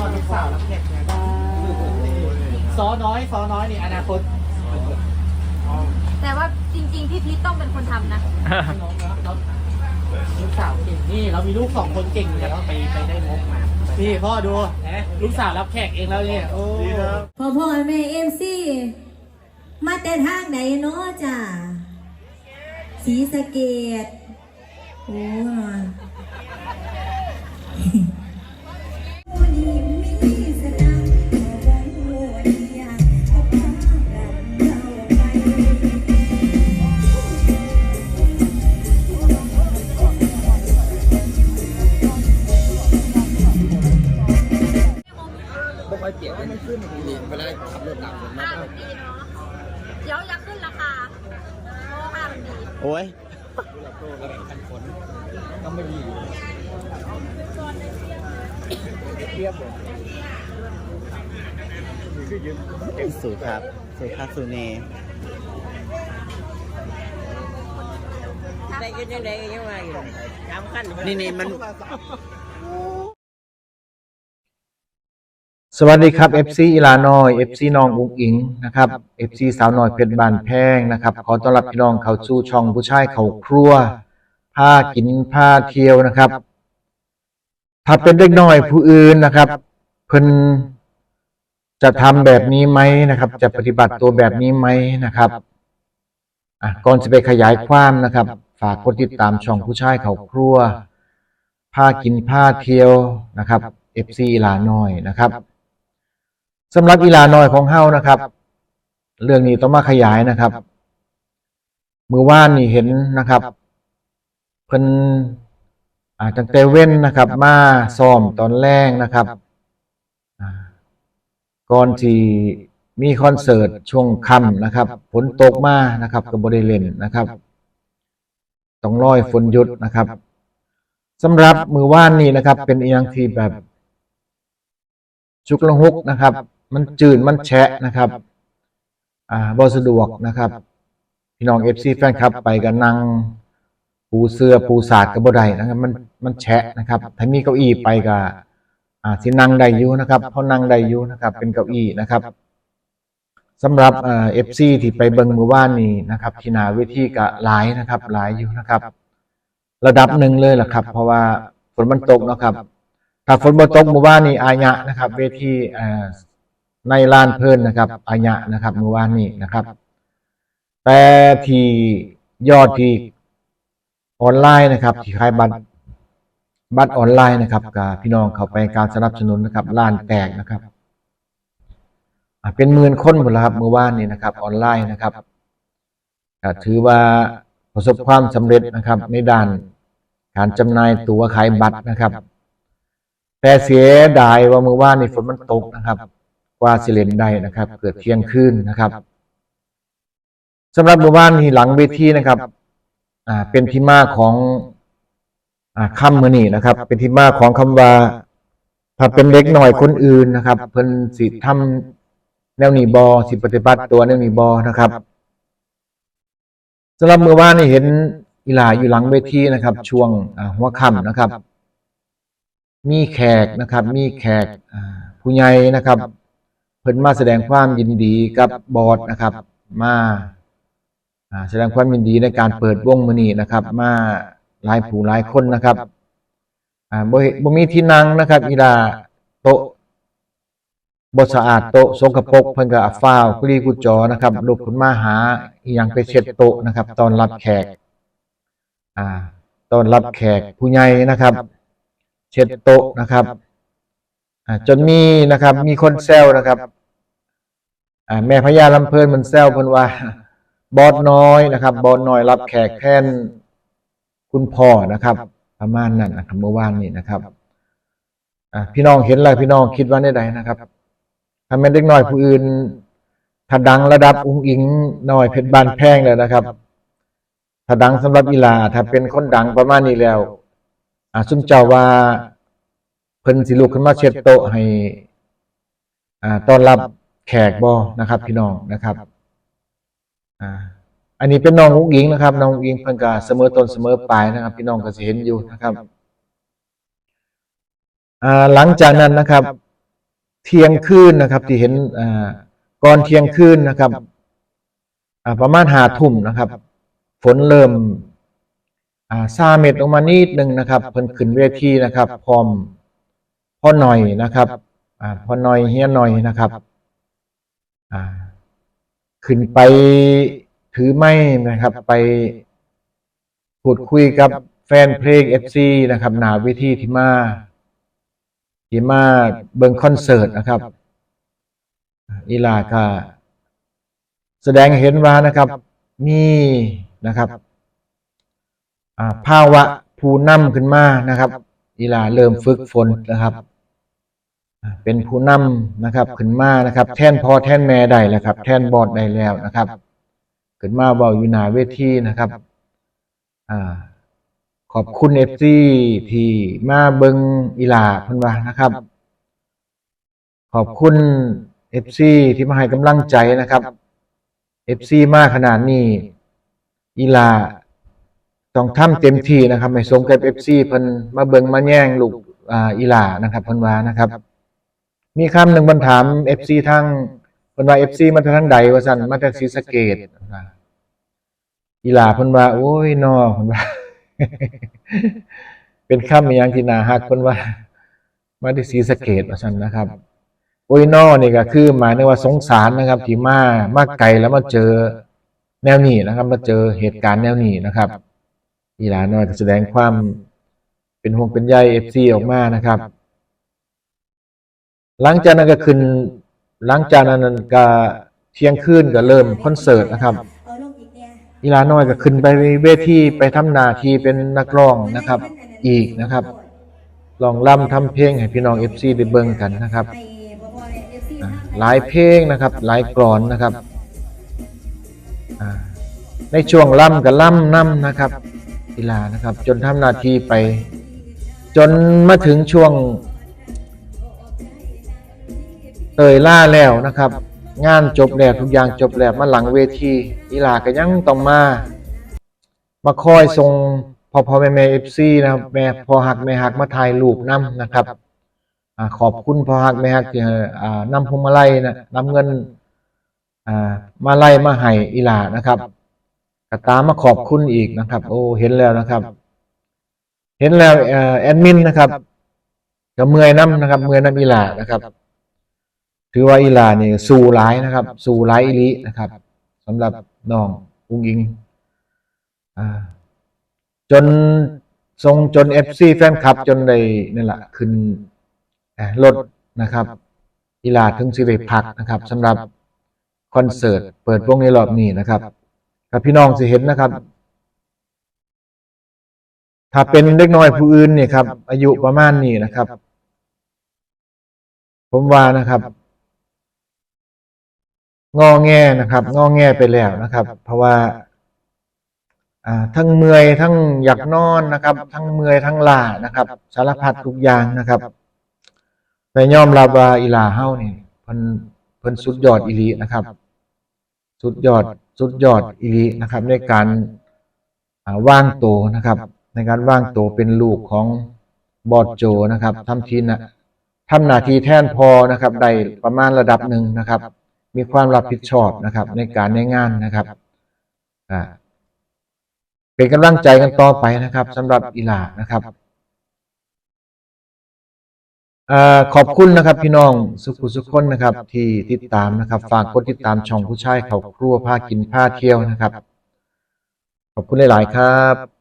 อดลูกสาวรับแขกไงซอน้อยซอน้อยนี่อนาคตแต่ว่าจริง ๆ พี่พีทต้องเป็นคนทำนะ น้องนะเราลูกสาวเก่งนี่เรามีลูกสองคนเก่งอยู่แล้วไปไปได้งบมานี่พ่อดูลูกสาวรับแขกเองแล้วเนี่ยโอ้พ่อพ่อแม่เอ็มซีมาแต่ทางไหนเนาะจ้าสีสะเกตโอ้ย เดี๋ยวอยากขึ้นราคาเพราะว่าผ้ามันดีโอ้ยสูครับสูครับสูเนได้ก็ยังได้ก็ยังว่าอยู่สามขั้นนี่นี่มัน สวัสดีครับ FC อีลาน้อย FC น้องอุ้งอิงนะครับ FC สาวน้อยเพชรบานแพงนะครับ ขอต้อนรับพี่น้องเข้าสู่ช่องผู้ชายเขาครัวผ้ากินผ้าเที่ยวนะครับ ถ้าเป็นเด็กน้อยผู้อื่นนะครับเพิ่นจะทำแบบนี้ไหมนะครับ จะปฏิบัติตัวแบบนี้ไหมนะครับอะก่อนจะไปขยายความนะครับ ฝากกดติดตามช่องผู้ชายเขาครัวผ้ากินผ้าเที่ยวนะครับ FC อีลาน้อยนะครับ สำหรับกีฬาน้อยของเฮานะครับ เรื่องนี้ต้องมาขยายนะครับ มือว่านนี่เห็นนะครับ เพิ่นอาตั้งแต่เว้นนะครับ มาซ้อมตอนแรกนะครับอ่าก่อนที่มีคอนเสิร์ตช่วงค่ำนะครับฝนตกมานะครับก็บ่ได้เล่นนะครับต้องรอยฝนหยุดนะครับสำหรับมือว่านนี่นะครับ เป็นอีหยังที่แบบ ชุกละหุกนะครับ มันจืดมันแฉะนะครับอ่าบ่สะดวกนะครับ พี่น้องเอฟซีแฟนคลับ ไปกันนั่งปูเสื้อปูสาดกับบ่ได้นะครับ มันมันแฉะนะครับถ้ามีเก้าอี้ไปก็อ่าสินั่งได้อยู่นะครับเพราะนั่งได้อยู่นะครับ เป็นเก้าอี้นะครับสำหรับเอฟซีที่ไปเบิงมือว่านนี้นะครับ ที่นาเวทีก็หลายนะครับหลายอยู่นะครับ ระดับหนึ่งเลยล่ะครับ เพราะว่าฝนมันตกนะครับถ้าฝนบ่ตกมู่บ้านนี้อายะนะครับ เวทีเอ่อ ในลานเพลินนะครับอายะนะครับหมู่บ้านนี้นะครับ แต่ที่ยอดที่ออนไลน์นะครับ ที่ขายบัตรบัตรออนไลน์นะครับกับพี่น้องเข้าไปการสนับสนุนนะครับล้านแตกนะครับอ่าเป็นหมื่นคนหมดแล้วครับเมื่อวานนี้นะครับ ออนไลน์นะครับก็ถือว่าประสบความสำเร็จนะครับ ในด้านการจำหน่ายตั๋วขายบัตรนะครับ แต่เสียดายว่าเมื่อวานนี่ฝนมันตกนะครับ กว่าสิเลนได้นะครับ เกิดเที่ยงคืนนะครับสำหรับเมื่อวานที่หลังเวทีนะครับอ่าเป็นที่มาของอ่าคำมือนี่นะครับ เป็นที่มาของคำว่าถ้าเป็นเล็กหน่อยคนอื่นนะครับ เพิ่นสิทำแนวนีบอสิปฏิบัติตัวแนวนีบอนะครับสำหรับเมื่อวานนี่เห็นอีหลาอยู่หลังเวทีนะครับ ช่วงหัวค่ำนะครับ มีแขกนะครับ มีแขกผู้ใหญ่นะครับ เพิ่นมาแสดงความยินดีกับบอร์ดนะครับ มาแสดงความยินดีในการเปิดวงมือนี้นะครับ มาหลายผู้หลายคนนะครับอ่าบ่เห็นบ่มีที่นั่งนะครับอีลาโต๊ะบ่สะอาดโต๊ะสกปรกเพิ่นก็อาฟ้าวกุลีกุจอนะครับลุกขึ้นมาหาอีหยังไปเช็ดโต๊ะนะครับ ตอนรับแขก อ่าตอนรับแขกผู้ใหญ่นะครับ เช็ดโต๊ะนะครับอ่าจนมีนะครับ มีคนแซวนะครับ แม่พญาลำเพลินมันแซวเพิ่นว่า บอสน้อยนะครับ บอสน้อยรับแขกแทนคุณพ่อนะครับ ประมาณนั้นนะครับเมื่อวานนี้นะครับพี่น้องเห็นอะไรพี่น้องคิดว่าได้ใดนะครับถ้าแม่นเด็กน้อยผู้อื่นถ้าดังระดับอุ้งอิงน้อยเพชรบานแพงแล้วนะครับถ้าดังสำหรับอีหลาถ้าเป็นคนดังประมาณนี้แล้วอ่าซุมเจ้าว่าเพิ่นสิลุกขึ้นมาเช็ดโต๊ะให้ อ่าต้อนรับ แขกบ่นะครับพี่น้องนะครับอ่าอันนี้เป็นน้องอุ้งอิงนะครับน้องอุ้งอิงเพิ่นก็เสมอต้นเสมอปลายนะครับ พี่น้องก็สิเห็นอยู่นะครับอ่าหลังจากนั้นนะครับ เที่ยงคืนนะครับ ที่เห็นอ่าก่อนเที่ยงคืนนะครับอ่าประมาณหาทุ่มนะครับ ฝนเริ่มอ่าซาเม็ดลงมานิดนึงนะครับ เพิ่นขึ้นเวทีนะครับ พร้อมพ่อหน่อยนะครับอ่าพ่อหน่อยเฮียหน่อยนะครับ ขึ้นไปถือไม้นะครับ ไปพูดคุยกับแฟนเพลง FC นะครับ หนาเวทีที่มาที่มาเบิงคอนเสิร์ตนะครับอีลาก็แสดงเห็นว่านะครับ มีนะครับภาวะผู้นำขึ้นมานะครับอีลาเริ่มฝึกฝนนะครับ เป็นผู้นำนะครับ ขึ้นมานะครับ แทนพ่อแทนแม่ได้แล้วครับ แทนบอดได้แล้วนะครับ ขึ้นมาเบาอยู่หน้าเวทีนะครับอ่าขอบคุณเอฟซีที่มาเบิงอีหลาเพิ่นว่านะครับ ขอบคุณเอฟซีที่มาให้กำลังใจนะครับเอฟซีมาขนาดนี้อีหลาต้องทำเต็มที่นะครับไม่สมกับเอฟซีเพิ่นมาเบิงมาแย่งลูกอ่าอีหลานะครับเพิ่นว่านะครับ มีคำหนึ่งบนถามเอฟซีทางเพิ่นว่าเอฟซีมาจากทางใดว่าซั่นมาจากศรีสะเกษอีหลาเพิ่นว่า โอ้ยนอเพิ่นว่า เป็นคำอย่างที่น่าฮักเพิ่นว่า มาที่ศรีสะเกษว่าซั่นนะครับ โอ้ยนอนี่ก็คือหมายถึงว่าสงสารนะครับที่มามาไกลแล้วมาเจอแนวนี้นะครับ มาเจอเหตุการณ์แนวนี้นะครับอีหลาน้อยก็แสดงความเป็นห่วงเป็นใย FC ออกมานะครับ หลังจากนั้นก็ขึ้น หลังจากนั้นก็เที่ยงคืนก็เริ่มคอนเสิร์ตนะครับเอาลงอีกเนี่ยอีหลาน้อยก็ขึ้นไปเวทีไปทำหน้าที่เป็นนักร้องนะครับ อีกนะครับลองล่ำทำเพลงให้พี่น้อง FC ได้เบิ่งกันนะครับหลายเพลงนะครับ หลายกรอนนะครับในช่วงล่ำกับล่ำน้ำนะครับอีลานะครับ จนทำหน้าที่ไป จนมาถึงช่วง เตยล่าแล้วนะครับ งานจบแล้วทุกอย่างจบแล้วมาหลังเวทีอีหลาก็ยังต้องมา มาคอยส่งพ่อพ่อแม่แม่เอฟซีนะครับแม่พอหักแม่หักมาถ่ายรูปนํนะครับอขอบคุณพอหักแม่หักที่นำพวงมาลัยนะนำเงินมาไล่มาให้อีหลานะครับก็ตามมาขอบคุณอีกนะครับ โอ้เห็นแล้วนะครับ เห็นแล้วแอดมินนะครับก็เมื่อยน้ำนะครับ เมื่อยน้ำอีหลานะครับ ถือว่าอีหลานี่สู่หลายนะครับ สู่หลายอีหลินะครับสำหรับน้องอุ้งอิงจนทรงจนเอฟซีแฟนคลับ จนได้นั่นแหละขึ้นรถนะครับอีหลาถึงสิได้พักนะครับสำหรับคอนเสิร์ต เปิดวงในรอบนี้นะครับกับพี่น้องสิเห็นนะครับ ถ้าเป็นเด็กน้อยผู้อื่นเนี่ยครับ อายุประมาณนี้นะครับ ผมว่านะครับ งอแงนะครับ งอแงไปแล้วนะครับ เพราะว่าทั้งเมื่อยทั้งอยากนอนนะครับ ทั้งเมื่อยทั้งลานะครับ สารพัดทุกอย่างนะครับแต่ยอมรับว่าอีลาเฮ้านี่เพิ่นเพิ่นสุดยอดอีลีนะครับ สุดยอดสุดยอดอีลีนะครับ ในการว่างโตนะครับ ในการว่างโตเป็นลูกของบอดโจนะครับทำทีนะทำหน้าที่แทนพอนะครับได้ประมาณระดับหนึ่งนะครับ มีความรับผิดชอบนะครับ ในการในงานนะครับอ่าเป็นกำลังใจกันต่อไปนะครับสำหรับอีหลานะครับอ่าขอบคุณนะครับ พี่น้องสุขุสุขคนนะครับ ที่ติดตามนะครับ ฝากกดติดตามช่องผู้ชายเขาครัวพากินพาเที่ยวนะครับ ขอบคุณหลาย ๆ ครับ